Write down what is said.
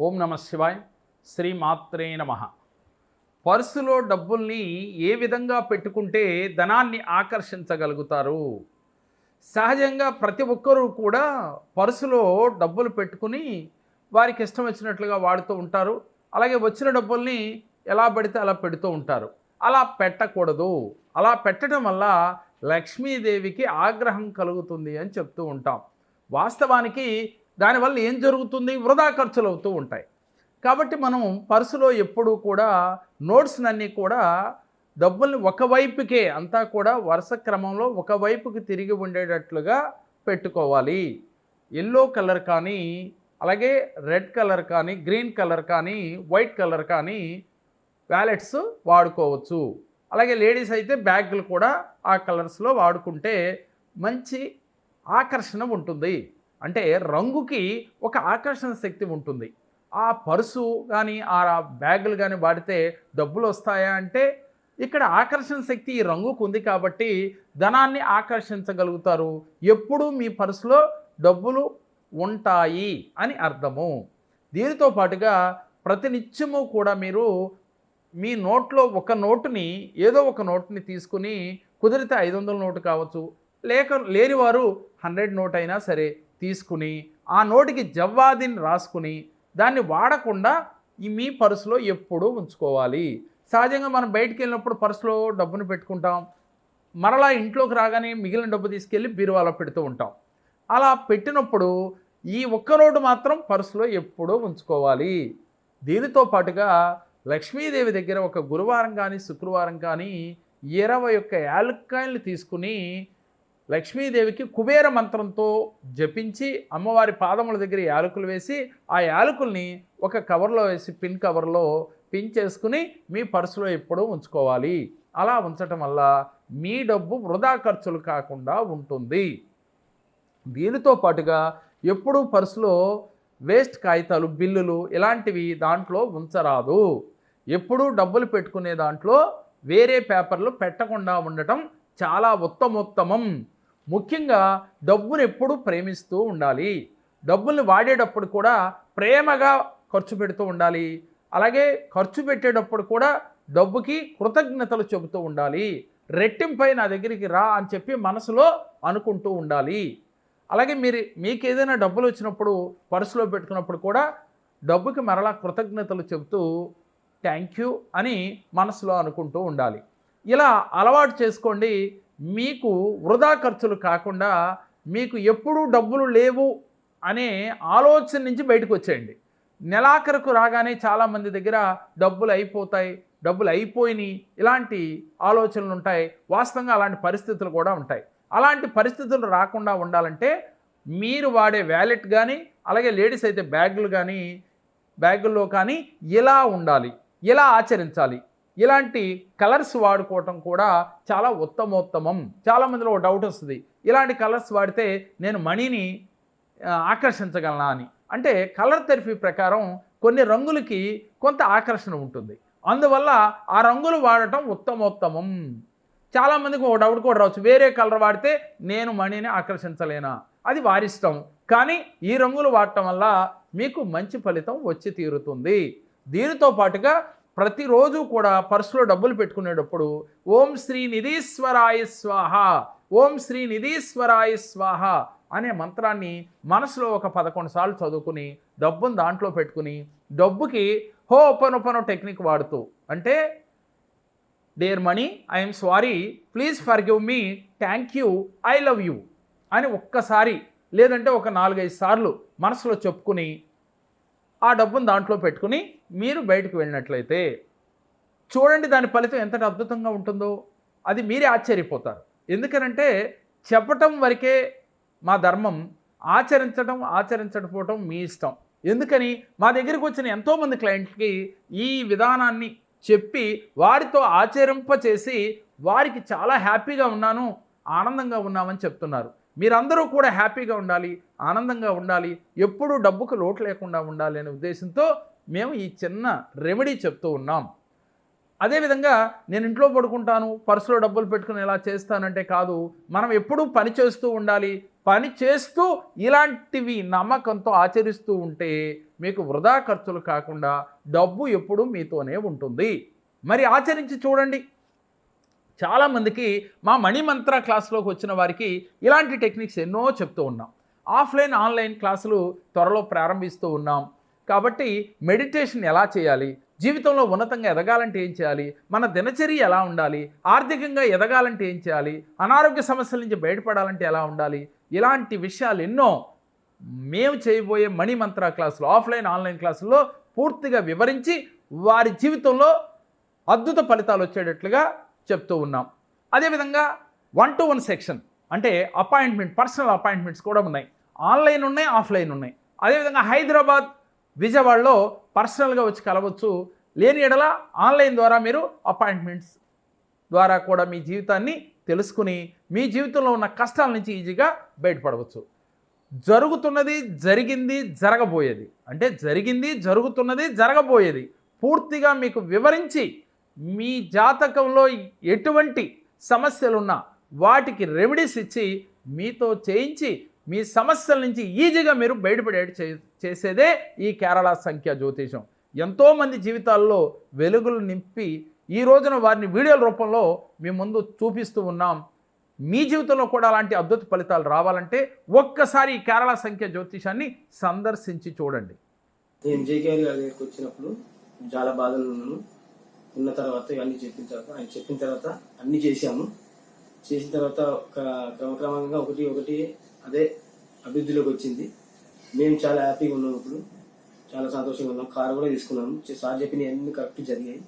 ఓం నమ శివాయ్ శ్రీ మాత్రే నమ. పర్సులో డబ్బుల్ని ఏ విధంగా పెట్టుకుంటే ధనాన్ని ఆకర్షించగలుగుతారు? సహజంగా ప్రతి ఒక్కరూ కూడా పర్సులో డబ్బులు పెట్టుకుని వారికి ఇష్టం వచ్చినట్లుగా వాడుతూ ఉంటారు. అలాగే వచ్చిన డబ్బుల్ని ఎలా పడితే అలా పెడుతూ ఉంటారు. అలా పెట్టకూడదు. అలా పెట్టడం వల్ల లక్ష్మీదేవికి ఆగ్రహం కలుగుతుంది అని చెప్తూ ఉంటాం. వాస్తవానికి దానివల్ల ఏం జరుగుతుంది? వృధా ఖర్చులు అవుతూ ఉంటాయి. కాబట్టి మనం పర్సులో ఎప్పుడూ కూడా నోట్స్నన్నీ కూడా డబ్బుల్ని ఒకవైపుకే అంతా కూడా వరుస క్రమంలో ఒకవైపుకి తిరిగి ఉండేటట్లుగా పెట్టుకోవాలి. ఎల్లో కలర్ కానీ అలాగే రెడ్ కలర్ కానీ గ్రీన్ కలర్ కానీ వైట్ కలర్ కానీ వ్యాలెట్స్ వాడుకోవచ్చు. అలాగే లేడీస్ అయితే బ్యాగులు కూడా ఆ కలర్స్లో వాడుకుంటే మంచి ఆకర్షణ ఉంటుంది. అంటే రంగుకి ఒక ఆకర్షణ శక్తి ఉంటుంది. ఆ పర్సు కానీ ఆ బ్యాగులు కానీ వాడితే డబ్బులు వస్తాయా అంటే ఇక్కడ ఆకర్షణ శక్తి ఈ రంగుకు ఉంది కాబట్టి ధనాన్ని ఆకర్షించగలుగుతారు. ఎప్పుడూ మీ పర్సులో డబ్బులు ఉంటాయి అని అర్థము. దీనితో పాటుగా ప్రతినిత్యము కూడా మీరు మీ నోట్లో ఒక నోటుని ఏదో ఒక నోటుని తీసుకుని కుదిరితే ఐదు వందల నోటు కావచ్చు లేక లేనివారు హండ్రెడ్ నోట్ అయినా సరే తీసుకుని ఆ నోటికి జవ్వాదిని రాసుకుని దాన్ని వాడకుండా మీ పర్సులో ఎప్పుడూ ఉంచుకోవాలి. సహజంగా మనం బయటికి వెళ్ళినప్పుడు పర్సులో డబ్బును పెట్టుకుంటాం. మరలా ఇంట్లోకి రాగానే మిగిలిన డబ్బు తీసుకెళ్ళి బీరువాలో పెడుతూ ఉంటాం. అలా పెట్టినప్పుడు ఈ ఒక్క నోటు మాత్రం పర్సులో ఎప్పుడూ ఉంచుకోవాలి. దీనితో పాటుగా లక్ష్మీదేవి దగ్గర ఒక గురువారం కానీ శుక్రవారం కానీ ఇరవై ఒక్క యాలక్కాయలు తీసుకుని లక్ష్మీదేవికి కుబేర మంత్రంతో జపించి అమ్మవారి పాదముల దగ్గర యాలకులు వేసి ఆ యాలకుల్ని ఒక కవర్లో వేసి పిన్ కవర్లో పిన్ చేసుకుని మీ పర్సులో ఎప్పుడూ ఉంచుకోవాలి. అలా ఉంచటం వల్ల మీ డబ్బు వృధా ఖర్చులు కాకుండా ఉంటుంది. దీనితో పాటుగా ఎప్పుడూ పర్సులో వేస్ట్ కాగితాలు బిల్లులు ఇలాంటివి దాంట్లో ఉంచరాదు. ఎప్పుడూ డబ్బులు పెట్టుకునే దాంట్లో వేరే పేపర్లు పెట్టకుండా ఉండటం చాలా ఉత్తమోత్తమం. ముఖ్యంగా డబ్బును ఎప్పుడూ ప్రేమిస్తూ ఉండాలి. డబ్బుల్ని వాడేటప్పుడు కూడా ప్రేమగా ఖర్చు పెడుతూ ఉండాలి. అలాగే ఖర్చు పెట్టేటప్పుడు కూడా డబ్బుకి కృతజ్ఞతలు చెబుతూ ఉండాలి. రెట్టింపై నా దగ్గరికి రా అని చెప్పి మనసులో అనుకుంటూ ఉండాలి. అలాగే మీరు మీకు ఏదైనా డబ్బులు వచ్చినప్పుడు పర్సులో పెట్టుకున్నప్పుడు కూడా డబ్బుకి మరలా కృతజ్ఞతలు చెబుతూ థ్యాంక్ యూ అని మనసులో అనుకుంటూ ఉండాలి. ఇలా అలవాటు చేసుకోండి. మీకు వృధా ఖర్చులు కాకుండా మీకు ఎప్పుడూ డబ్బులు లేవు అనే ఆలోచన నుంచి బయటకు వచ్చేయండి. నెలాఖరుకు రాగానే చాలామంది దగ్గర డబ్బులు అయిపోతాయి డబ్బులు అయిపోయినాయి ఇలాంటి ఆలోచనలు ఉంటాయి. వాస్తవంగా అలాంటి పరిస్థితులు కూడా ఉంటాయి. అలాంటి పరిస్థితులు రాకుండా ఉండాలంటే మీరు వాడే వ్యాలెట్ కానీ అలాగే లేడీస్ అయితే బ్యాగులు కానీ బ్యాగుల్లో కానీ ఇలా ఉండాలి. ఇలా ఆచరించాలి. ఇలాంటి కలర్స్ వాడుకోవటం కూడా చాలా ఉత్తమోత్తమం. చాలామందిలో ఒక డౌట్ వస్తుంది. ఇలాంటి కలర్స్ వాడితే నేను మనీని ఆకర్షించగలనా అని. అంటే కలర్ థెరపీ ప్రకారం కొన్ని రంగులకి కొంత ఆకర్షణ ఉంటుంది. అందువల్ల ఆ రంగులు వాడటం ఉత్తమోత్తమం. చాలామందికి ఒక డౌట్ కూడా రావచ్చు. వేరే కలర్ వాడితే నేను మనీని ఆకర్షించలేనా? అది వారిష్టం. కానీ ఈ రంగులు వాడటం వల్ల మీకు మంచి ఫలితం వచ్చి తీరుతుంది. దీనితో పాటుగా ప్రతిరోజు కూడా పర్సులో డబ్బులు పెట్టుకునేటప్పుడు ఓం శ్రీ నిధీశ్వరాయ స్వాహ ఓం శ్రీ నిధీశ్వరాయ స్వాహ అనే మంత్రాన్ని మనసులో ఒక పదకొండు సార్లు చదువుకుని డబ్బును దాంట్లో పెట్టుకుని డబ్బుకి హో ఒపనొపనో టెక్నిక్ వాడుతూ అంటే dear money I'm sorry please forgive me thank you I love you అని ఒక్కసారి లేదంటే ఒక నాలుగైదు సార్లు మనసులో చెప్పుకుని ఆ డబ్బును దాంట్లో పెట్టుకుని మీరు బయటకు వెళ్ళినట్లయితే చూడండి దాని ఫలితం ఎంత అద్భుతంగా ఉంటుందో. అది మీరే ఆశ్చర్యపోతారు. ఎందుకనంటే చెప్పటం వరకే మా ధర్మం ఆచరించడం ఆచరించకపోవటం మీ ఇష్టం. ఎందుకని మా దగ్గరికి వచ్చిన ఎంతోమంది క్లయింట్కి ఈ విధానాన్ని చెప్పి వారితో ఆచరింప చేసి వారికి చాలా హ్యాపీగా ఉన్నాను ఆనందంగా ఉన్నామని చెప్తున్నారు. మీరందరూ కూడా హ్యాపీగా ఉండాలి ఆనందంగా ఉండాలి ఎప్పుడూ డబ్బుకు లోటు లేకుండా ఉండాలి అనే ఉద్దేశంతో మేము ఈ చిన్న రెమెడీ చెప్తూ ఉన్నాం. అదేవిధంగా నేను ఇంట్లో పడుకుంటాను పర్సులో డబ్బులు పెట్టుకుని ఎలా చేస్తానంటే కాదు మనం ఎప్పుడూ పని చేస్తూ ఉండాలి. పని చేస్తూ ఇలాంటివి నమ్మకంతో ఆచరిస్తూ ఉంటే మీకు వృధా ఖర్చులు కాకుండా డబ్బు ఎప్పుడూ మీతోనే ఉంటుంది. మరి ఆచరించి చూడండి. చాలామందికి మా మణిమంత్ర క్లాస్లోకి వచ్చిన వారికి ఇలాంటి టెక్నిక్స్ ఎన్నో చెప్తూ ఉన్నాం. ఆఫ్లైన్ ఆన్లైన్ క్లాసులు త్వరలో ప్రారంభిస్తూ ఉన్నాం. కాబట్టి మెడిటేషన్ ఎలా చేయాలి? జీవితంలో ఉన్నతంగా ఎదగాలంటే ఏం చేయాలి? మన దినచర్య ఎలా ఉండాలి? ఆర్థికంగా ఎదగాలంటే ఏం చేయాలి? అనారోగ్య సమస్యల నుంచి బయటపడాలంటే ఎలా ఉండాలి? ఇలాంటి విషయాలు ఎన్నో మేము చేయబోయే మణిమంత్ర క్లాసులు ఆఫ్లైన్ ఆన్లైన్ క్లాసుల్లో పూర్తిగా వివరించి వారి జీవితంలో అద్భుత ఫలితాలు వచ్చేటట్లుగా చెప్తూ ఉన్నాం. అదేవిధంగా వన్ టు వన్ సెక్షన్ అంటే అపాయింట్మెంట్ పర్సనల్ అపాయింట్మెంట్స్ కూడా ఉన్నాయి. ఆన్లైన్ ఉన్నాయి ఆఫ్లైన్ ఉన్నాయి. అదేవిధంగా హైదరాబాద్ విజయవాడలో పర్సనల్గా వచ్చి కలవచ్చు. లేని ఎడల ఆన్లైన్ ద్వారా మీరు అపాయింట్మెంట్స్ ద్వారా కూడా మీ జీవితాన్ని తెలుసుకుని మీ జీవితంలో ఉన్న కష్టాల నుంచి ఈజీగా బయటపడవచ్చు. జరుగుతున్నది జరిగింది జరగబోయేది. అంటే జరిగింది జరుగుతున్నది జరగబోయేది. పూర్తిగా మీకు వివరించి మీ జాతకంలో ఎటువంటి సమస్యలున్నా వాటికి రెమెడీస్ ఇచ్చి మీతో చేయించి మీ సమస్యల నుంచి ఈజీగా మీరు బయటపడే చే చేసేదే ఈ కేరళ సంఖ్య జ్యోతిషం. ఎంతోమంది జీవితాల్లో వెలుగులు నింపి ఈ రోజున వారిని వీడియోల రూపంలో మీ ముందు చూపిస్తూ ఉన్నాం. మీ జీవితంలో కూడా అలాంటి అద్భుత ఫలితాలు రావాలంటే ఒక్కసారి ఈ కేరళ సంఖ్య జ్యోతిషాన్ని సందర్శించి చూడండి. నేను జేకేఆర్ గారి దగ్గరికి వచ్చినప్పుడు చాలా బాధలు ఉన్నాను. ఉన్న తర్వాత ఇవన్నీ చెప్పిన తర్వాత ఆయన చెప్పిన తర్వాత అన్ని చేశాము. చేసిన తర్వాత ఒక క్రమక్రమంగా ఒకటి ఒకటి అదే అభివృద్ధిలోకి వచ్చింది. మేము చాలా హ్యాపీగా ఉన్నాం ఇప్పుడు. చాలా సంతోషంగా ఉన్నాం. కారు కూడా తీసుకున్నాము. సార్ చెప్పిన అన్ని కరెక్ట్ జరిగాయి.